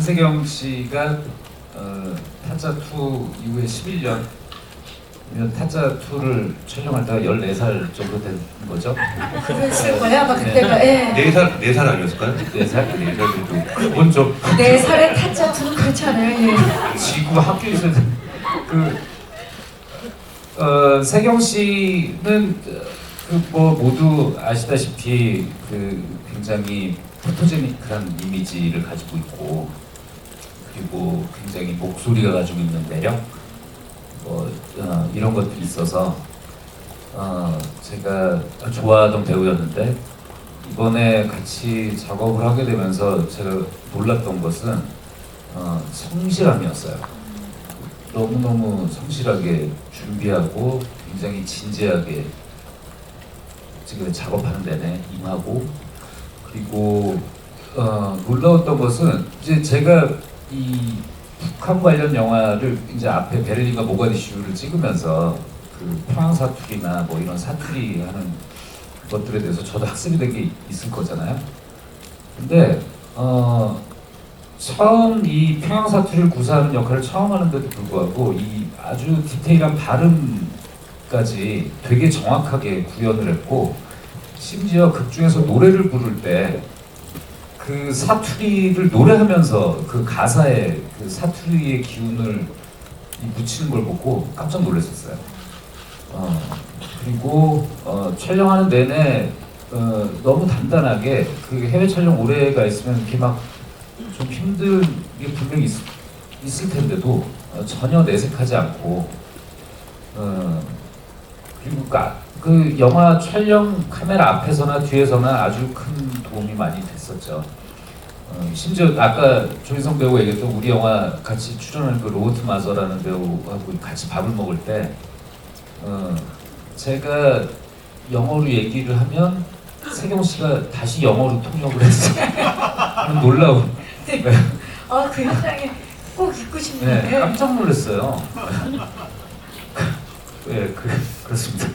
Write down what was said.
신세경 씨가 어, 타짜 2 이후에 11년 면 타짜 2를 촬영할 때가 14살 정도 된 거죠? 그랬을 거예요 아마 그때가 예. 네살 네 살 아니었을까요? 4살? 4살도 그건 좀 네 살에 타짜투는 그렇지 않아요 예. 지구 학교에서 그 어, 세경 씨는 그 뭐 모두 아시다시피 그 굉장히 포토제니크한 이미지를 가지고 있고 그리고 굉장히 목소리가 가지고 있는 매력 뭐 어, 이런 것들이 있어서 어, 제가 좋아하던 배우였는데 이번에 같이 작업을 하게 되면서 제가 놀랐던 것은 어, 성실함이었어요. 너무너무 성실하게 준비하고 굉장히 진지하게 지금 작업하는 데는 임하고 그리고 어, 놀라웠던 것은 이제 제가 이 북한 관련 영화를 이제 앞에 베를린과 모가디슈를 찍으면서 그 평양 사투리나 뭐 이런 사투리 하는 것들에 대해서 저도 학습이 된 게 있을 거잖아요. 근데 어 처음 이 평양 사투리를 구사하는 역할을 처음 하는데도 불구하고 이 아주 디테일한 발음까지 되게 정확하게 구현을 했고 심지어 극 중에서 노래를 부를 때 그 사투리를 노래하면서 그 가사에 그 사투리의 기운을 이 묻히는 걸 보고 깜짝 놀랐었어요. 어, 그리고 어, 촬영하는 내내 어, 너무 단단하게 그 해외 촬영 오래 가 있으면 이렇게 막 좀 힘든 게 분명히 있, 있을 텐데도 어, 전혀 내색하지 않고 어, 그리고 그, 아- 그 영화 촬영 카메라 앞에서나 뒤에서나 아주 큰 도움이 많이 됐었죠. 어, 심지어 아까 조인성 배우가 얘기했던 우리 영화 같이 출연한 그 로버트 마저라는 배우하고 같이 밥을 먹을 때 어, 제가 영어로 얘기를 하면 세경 씨가 다시 영어로 통역을 했어요. 놀라운. 네. 아 그 현장에 꼭 있고 싶네요 네, 예. 깜짝 놀랐어요. 네, 그, 그렇습니다.